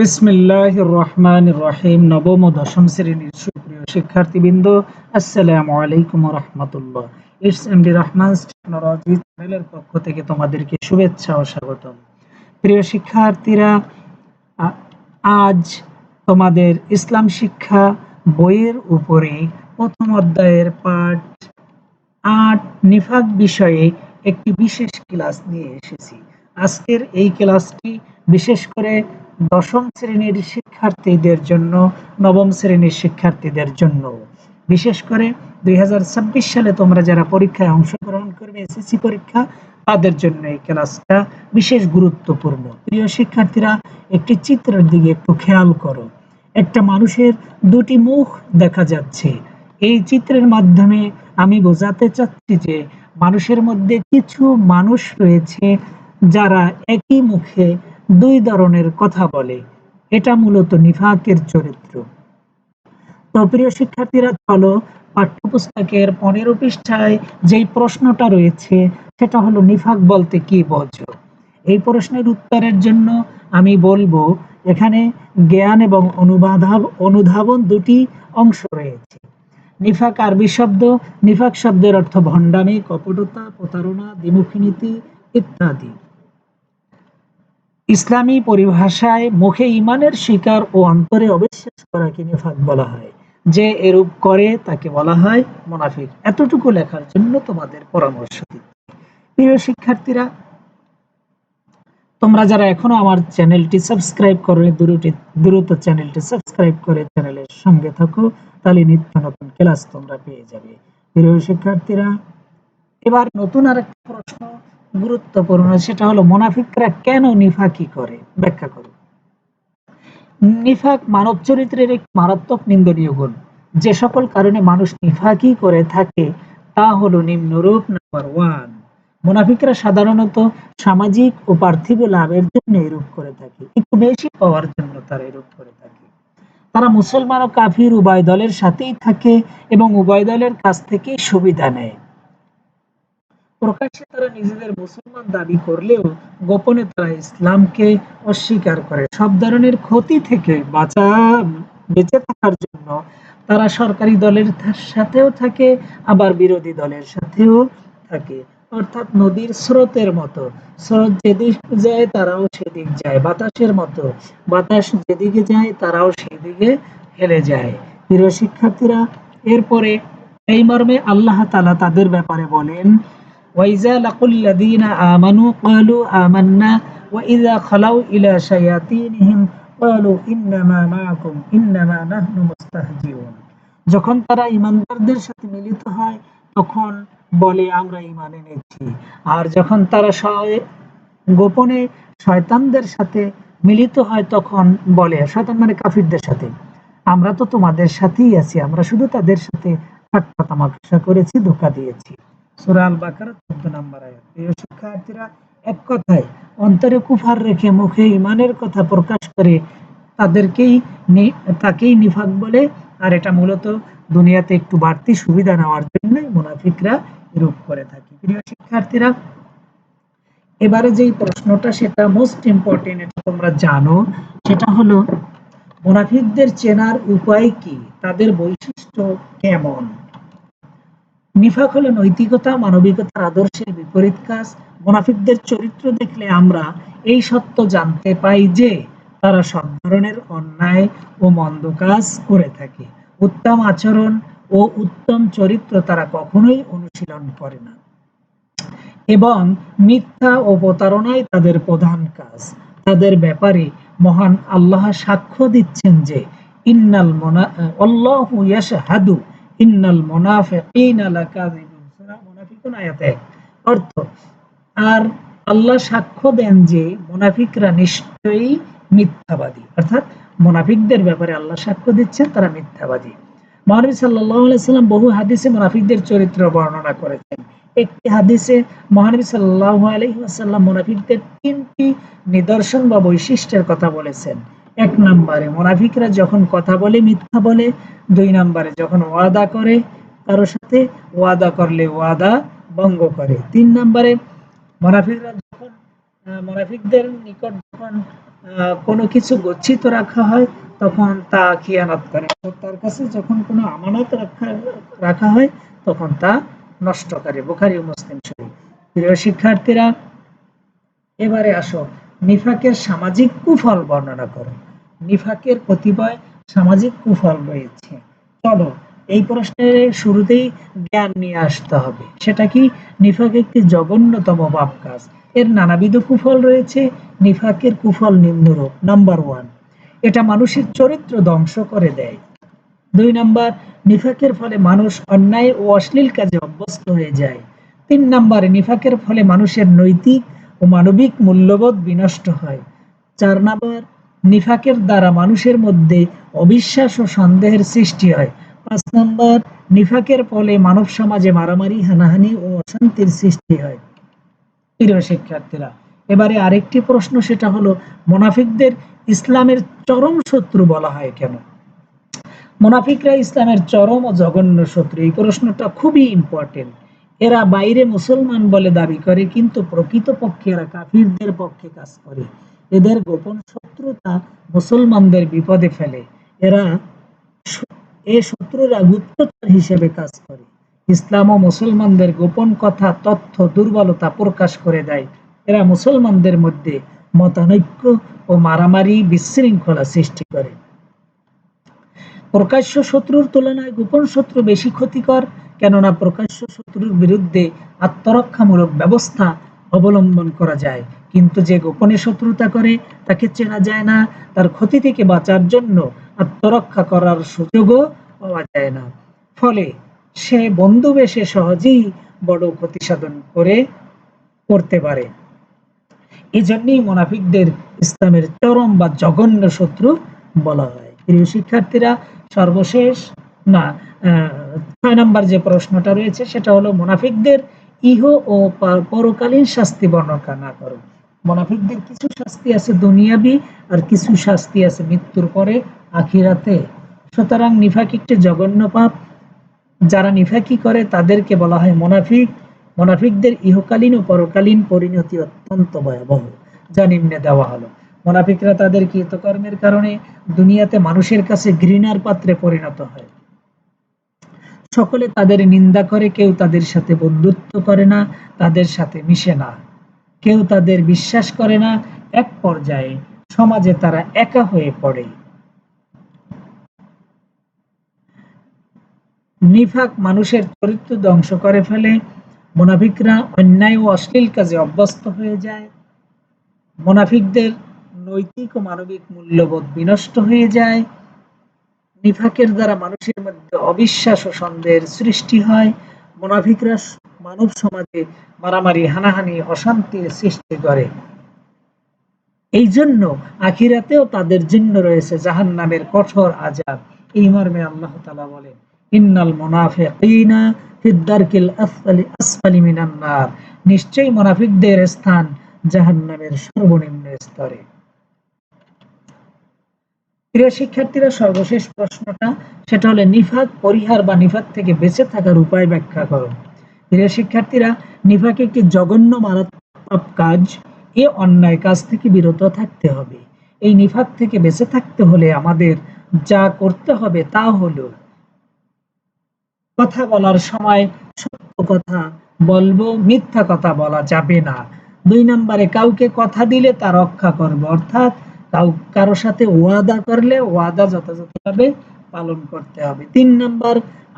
বিসমিল্লাহ রহমান রহিম নবম ও দশম শ্রেণির সুপ্রিয় শিক্ষার্থীবৃন্দ, আসসালামু আলাইকুম রহমতুল্লাহ। ইটস এমডি রহমান টেকনোলজি চ্যানেলের পক্ষ থেকে তোমাদেরকে শুভেচ্ছা ও স্বাগতম। প্রিয় শিক্ষার্থীরা আজ তোমাদের ইসলাম শিক্ষা বইয়ের উপরে প্রথম অধ্যায়ের পাঠ আট নিফাক বিষয়ে একটি বিশেষ ক্লাস নিয়ে এসেছি। আজকের এই ক্লাসটি বিশেষ করে দশম শ্রেণির শিক্ষার্থীদের জন্য, নবম শ্রেণির শিক্ষার্থীদের জন্য। বিশেষ করে দুই সালে তোমরা যারা পরীক্ষায় অংশগ্রহণ করবে, এসএসসি পরীক্ষা, তাদের জন্য এই ক্লাসটা বিশেষ গুরুত্বপূর্ণ। প্রিয় শিক্ষার্থীরা, একটি চিত্রের দিকে একটু খেয়াল করো। একটা মানুষের দুটি মুখ দেখা যাচ্ছে। এই চিত্রের মাধ্যমে আমি বোঝাতে চাচ্ছি যে মানুষের মধ্যে কিছু মানুষ রয়েছে যারা একই মুখে দুই ধরনের কথা বলে। এটা মূলত নিফাকের চরিত্র। তো প্রিয় শিক্ষার্থীরা, চলো পাঠ্যপুস্তকের পনেরো পৃষ্ঠায় যেই প্রশ্নটা রয়েছে, সেটা হলো, নিফাক বলতে কি বোঝো? এই প্রশ্নের উত্তরের জন্য আমি বলব, এখানে জ্ঞান এবং অনুবাধাব, অনুধাবন দুটি অংশ রয়েছে। নিফাক আরবি শব্দ, নিফাক শব্দের অর্থ ভণ্ডামি, কপটতা, প্রতারণা, দ্বিমুখী নীতি ইত্যাদি। ইসলামী পরিভাষায় মুখে ইমানের শিকার ও অন্তরে অবিশ্বাস করাকে নিফাক বলা হয়। যে এরূপ করে, তাকে বলা হয় মোনাফিক। এতটুকু লেখার জন্য তোমাদের পরামর্শ দিচ্ছি প্রিয় শিক্ষার্থীরা, তোমরা যারা এখনও আমার চ্যানেলটি সাবস্ক্রাইব করো দ্রুত দ্রুত চ্যানেলটি সাবস্ক্রাইব করে চ্যানেলের সঙ্গে থাকো, তাহলে নিত্য নতুন ক্লাস তোমরা পেয়ে যাবে। প্রিয় শিক্ষার্থীরা, এবার নতুন আরেকটা প্রশ্ন। গুরুত্বপূর্ণ সেটা হলো মোনাফিকরা কেন নিফাকি করে? ব্যাখ্যা করো। নিফাক মানব চরিত্রের এক মারাত্মক নিন্দনীয় গুণ। যে সকল কারণে মানুষ নিফাকি করে থাকে, তা হলো নিম্নরূপ নাম্বার ওয়ান মুনাফিকরা সাধারণত সামাজিক ও পার্থিব লাভের জন্য এরূপ করে থাকে। একটু বেশি পাওয়ার জন্য তারা এরূপ করে থাকে। তারা মুসলমান ও কাফির উভয় দলের সাথেই থাকে এবং উভয় দলের কাছ থেকে সুবিধা নেয়। প্রকাশ্যে তারা নিজেদের মুসলমান দাবি করলেও গোপনে তারা ইসলামকে অস্বীকার করে। সব ধরনের ক্ষতি থেকে বাঁচা, বেঁচে থাকার জন্য তারা সরকারি দলের সাথেও থাকে, আবার বিরোধী দলের সাথেও থাকে। অর্থাৎ নদীর স্রোতের মতো। স্রোত যেদিক যায় তারাও সেদিক যায়। বাতাসের মতো। বাতাস যেদিকে যায় তারাও সেদিকে হেলে যায়। প্রিয় শিক্ষার্থীরা, এরপরে এই মর্মে আল্লাহ তালা তাদের ব্যাপারে বলেন যখন তারা ইমানদারদের সাথে মিলিত হয়, তখন বলে, আমরা ইমানে নেছি আর যখন তারা গোপনে শয়তানদের সাথে মিলিত হয়, তখন বলে, শয়তান মানে কাফিরদের সাথে। আমরা তো তোমাদের সাথেই আছি। আমরা শুধু তাদের সাথে ঠাট্টা তামাকা করেছি, ধোকা দিয়েছি। সূরা আল বাকারা 14 নম্বর আয়াত। প্রিয় শিক্ষার্থীরা, এক কথায়, অন্তরে কুফার রেখে মুখে ইমানের কথা প্রকাশ করে তাদেরকেই তাকেই নিফাক বলে, আর এটা মূলত দুনিয়াতে একটু বাড়তি সুবিধা নেওয়ার জন্যই মুনাফিকরা এরূপ করে থাকে। প্রিয় শিক্ষার্থীরা, এবারে যেই প্রশ্নটা, সেটা মোস্ট ইম্পর্টেন্ট এটা তোমরা জানো, সেটা হলো, মুনাফিকদের চেনার উপায় কি? তাদের বৈশিষ্ট্য কেমন? নিফাক হলো নৈতিকতা, মানবিকতার আদর্শের বিপরীত কাজ। মুনাফিকদের চরিত্র দেখলে আমরা এই সত্য জানতে পাই যে তারা সব ধরনের অন্যায় ও মন্দ কাজ করে থাকে। উত্তম আচরণ ও উত্তম চরিত্র তারা কখনোই অনুশীলন করে না। এবং মিথ্যা ও প্রতারণাই তাদের প্রধান কাজ। তাদের ব্যাপারে মহান আল্লাহ সাক্ষ্য দিচ্ছেন যে, ইন্নাল মোনা আল্লাহু ইয়াশহাদু ইন্নাল মুনাফিকিনা লাকাযিবুন। সূরা মুনাফিকুন আয়াত 1 অর্থ, আর আল্লাহ সাক্ষ্য দেন যে নিশ্চয়ই মিথ্যাবাদী। অর্থাৎ মুনাফিকদের ব্যাপারে আল্লাহ সাক্ষ্য দিচ্ছেন, তারা মিথ্যাবাদী। মহানবী সাল্লাম বহু হাদিসে মুনাফিকদের চরিত্র বর্ণনা করেছেন। একটি হাদিসে মহানবী সাল্লাল্লাহু আলাইহি তিনটি নিদর্শন বা বৈশিষ্ট্যের কথা বলেছেন। এক নম্বরে। মুনাফিকরা যখন কথা বলে, মিথ্যা বলে, দুই নম্বরে যখন ওয়াদা করে কারোর সাথে ওয়াদা করলে ওয়াদা ভঙ্গ করে। তিন নম্বরে, মুনাফিকরা যখন মুনাফিকদের নিকট যখন কোনো কিছু গচ্ছিত রাখা হয়, তখন তা খিয়ানত করে। তার কাছে যখন কোনো আমানত রাখা রাখা হয়, তখন তা নষ্ট করে। বোখারি মুসলিম শরীফ। প্রিয় শিক্ষার্থীরা, এবারে আসো। নিফাকের সামাজিক কুফল বর্ণনা করো। নিফাকের কতিপয় সামাজিক কুফল রয়েছে। চলো, এই প্রশ্নের শুরুতেই জ্ঞান নিয়ে আসতে হবে। সেটা কি? নিফাক একটি জঘন্যতম পাপ কাজ। এর নানাবিধ কুফল রয়েছে। নিফাকের কুফল নিম্নরূপ। নাম্বার ওয়ান এটা মানুষের চরিত্র ধ্বংস করে দেয়। দুই নাম্বার, নিফাকের ফলে মানুষ অন্যায় ও অশ্লীল কাজে অভ্যস্ত হয়ে যায়। তিন নাম্বারে, নিফাকের ফলে মানুষের নৈতিক ও মানবিক মূল্যবোধ বিনষ্ট হয়। চার নাম্বার, নিফাকের দ্বারা মানুষের মধ্যে অবিশ্বাস ও সন্দেহের সৃষ্টি হয়। পাঁচ নাম্বার, নিফাকের ফলে মানব সমাজে মারামারি, হানাহানি ও অশান্তির সৃষ্টি হয়। প্রিয় শিক্ষার্থীরা, এবারে আরেকটি প্রশ্ন, সেটা হলো, মোনাফিকদের ইসলামের চরম শত্রু বলা হয় কেন? মোনাফিকরা ইসলামের চরম ও জঘন্য শত্রু। এই প্রশ্নটা খুবই ইম্পর্টেন্ট এরা বাইরে মুসলমান বলে দাবি করে, কিন্তু প্রকৃতপক্ষে এরা কাফিরদের পক্ষে কাজ করে। এদের গোপন শত্রুতা মুসলমানদের বিপদে ফেলে। এরা এ শত্রুরা গুপ্তচর হিসেবে কাজ করে। ইসলাম ও মুসলমানদের গোপন কথা, তথ্য, দুর্বলতা প্রকাশ করে দেয়। এরা মুসলমানদের মধ্যে মতানৈক্য ও মারামারি বিশৃঙ্খলা সৃষ্টি করে। প্রকাশ্য শত্রুর তুলনায় গোপন শত্রু বেশি ক্ষতিকর। কেননা প্রকাশ্য শত্রুর বিরুদ্ধে আত্মরক্ষামূলক ব্যবস্থা অবলম্বন করা যায়। কিন্তু যে গোপনে শত্রুতা করে, তাকে চেনা যায় না। তার ক্ষতি থেকে বাঁচার জন্য আত্মরক্ষা করার সুযোগও পাওয়া যায় না। ফলে সে বন্ধু বেশে সহজেই বড় ক্ষতি সাধন করে, করতে পারে। এই জন্যই মোনাফিকদের ইসলামের চরম বা জঘন্য শত্রু বলা হয়। প্রিয় শিক্ষার্থীরা, সর্বশেষ, না ছয় নম্বর যে প্রশ্নটা রয়েছে, সেটা হলো, মোনাফিকদের ইহ ও পরকালীন শাস্তি বর্ণনা করো। মোনাফিকদের কিছু শাস্তি আছে দুনিয়াবি আর কিছু শাস্তি আছে মৃত্যুর পরে আখিরাতে। সুতরাং নিফাক একটি জঘন্য পাপ। যারা নিফাকি করে, তাদেরকে বলা হয় মোনাফিক। মোনাফিকদের ইহকালীন ও পরকালীন পরিণতি অত্যন্ত ভয়াবহ, যা নিম্নে দেওয়া হলো। মোনাফিকরা তাদের কৃতকর্মের কারণে দুনিয়াতে মানুষের কাছে ঘৃণার পাত্রে পরিণত হয়। সকলে তাদের নিন্দা করে, কেউ তাদের সাথে বন্ধুত্ব করে না, তাদের সাথে মিশে না। কেউ তাদের বিশ্বাস করে না, এক পর্যায়ে সমাজে তারা একা হয়ে পড়ে। নিফাক মানুষের চরিত্র ধ্বংস করে ফেলে, মোনাফিকরা অন্যায় ও অশ্লীল কাজে অভ্যস্ত হয়ে যায়। মোনাফিকদের নৈতিক ও মানবিক মূল্যবোধ বিনষ্ট হয়ে যায়। নিফাকের দ্বারা মানুষের মধ্যে অবিশ্বাস ও সন্দেহের সৃষ্টি হয়। মোনাফিকরা মানব সমাজে মারামারি, হানাহানি, অশান্তির সৃষ্টি করে। এই জন্য আখিরাতেও তাদের জন্য রয়েছে জাহান নামের কঠোর আজাব এই মর্মে আল্লাহ তালা বলেন, ইন্নাল মুনাফিকিনা ফিদ্দারকিল আসফালি আসফালি মিনান নার নিশ্চয়ই মুনাফিকদের স্থান জাহান্নামের সর্বনিম্ন স্তরে। প্রিয় শিক্ষার্থীরা, সর্বশেষ প্রশ্নটা, সেটা হলো নিফাক পরিহার বা নিফাক থেকে বেঁচে থাকার উপায় ব্যাখ্যা করো। প্রিয় শিক্ষার্থীরা, নিফাক একটি জঘন্য মারাত্মক কাজ, এ অন্যায় কাজ থেকে বিরত থাকতে হবে। এই নিফাক থেকে বেঁচে থাকতে হলে আমাদের যা করতে হবে তা হলো কথা বলার সময় সত্য কথা বলব, মিথ্যা কথা বলা যাবে না। দুই নম্বরে, কাউকে কথা দিলে তা রক্ষা করব, অর্থাৎ কাউ কারও সাথে ওয়াদা করলে ওয়াদা যথাযথভাবে পালন করতে হবে। তিন নম্বর,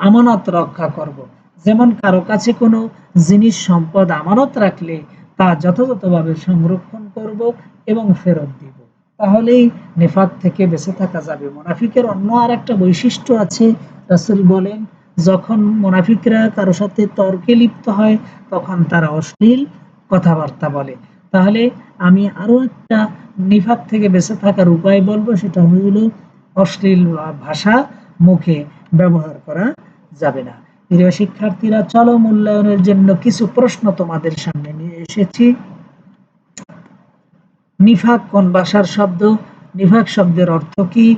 আমানত রক্ষা করব। যেমন কারও কাছে কোনো জিনিস, সম্পদ আমানত রাখলে তা যথাযথভাবে সংরক্ষণ করব এবং ফেরত দিব। তাহলেই নেফাক থেকে বেঁচে থাকা যাবে। মোনাফিকের অন্য আর একটা বৈশিষ্ট্য আছে। রাসুল বলেন, যখন মোনাফিকরা কারও সাথে তর্কে লিপ্ত হয়, তখন তারা অশ্লীল কথাবার্তা বলে। তাহলে আমি আরও একটা নিফাক থেকে বেঁচে থাকার উপায় বলব, সেটা হলো অশ্লীল ভাষা মুখে ব্যবহার করা যাবে না। প্রিয় শিক্ষার্থীরা, চলো মূল্যায়নের জন্য কিছু প্রশ্ন তোমাদের সামনে নিয়ে এসেছি। নিফাক কোন ভাষার শব্দ? নিফাক শব্দের অর্থ কি?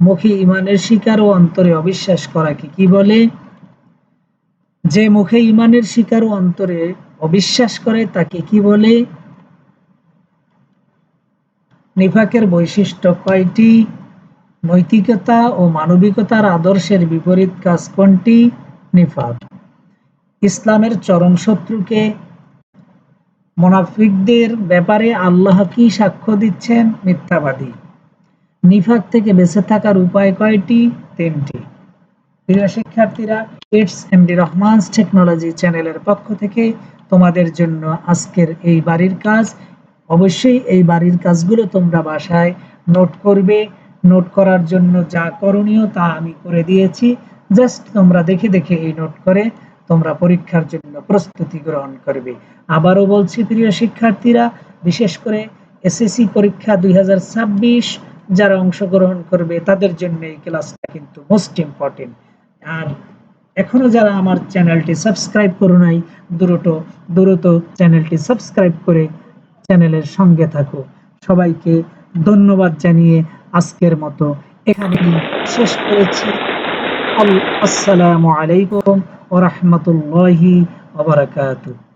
মুখে ইমানের শিকার ও অন্তরে অবিশ্বাস করা কি? কি বলে? যে মুখে ইমানের শিকার ও অন্তরে অবিশ্বাস করে, তাকে কি বলে? নিফাকের বৈশিষ্ট্য কয়টি? নৈতিকতা ও মানবিকতার আদর্শের বিপরীত কাজ কোনটি? নিফাক। ইসলামের চরম শত্রুকে মোনাফিকদের ব্যাপারে আল্লাহ কি সাক্ষ্য দিচ্ছেন? মিথ্যাবাদী। নিফাক থেকে বেঁচে থাকার উপায় কয়টি? তিনটি। প্রিয় শিক্ষার্থীরা ইটস এমডি রহমানস টেকনোলজি চ্যানেলের পক্ষ থেকে তোমাদের জন্য আজকের এই বাড়ির কাজ অবশ্যই এই বাড়ির কাজগুলো তোমরা বাসায় নোট করবে। নোট করার জন্য যা করণীয় তা আমি করে দিয়েছি। জাস্ট তোমরা দেখে দেখে এই নোট করে তোমরা পরীক্ষার জন্য প্রস্তুতি গ্রহণ করবে। আবারও বলছি, প্রিয় শিক্ষার্থীরা, বিশেষ করে এসএসসি পরীক্ষা দুই হাজার ছাব্বিশ, যারা অংশগ্রহণ করবে, তাদের জন্য এই ক্লাসটা কিন্তু মোস্ট ইম্পর্টেন্ট আর এখনও যারা আমার চ্যানেলটি সাবস্ক্রাইব করো নাই, দ্রুত দ্রুত চ্যানেলটি সাবস্ক্রাইব করে চ্যানেলের সঙ্গে থাকো। সবাইকে ধন্যবাদ জানিয়ে আজকের মতো এখানে শেষ করেছি। আসসালামু আলাইকুম ওরহমতুল্লাহি বারাকাতুহু।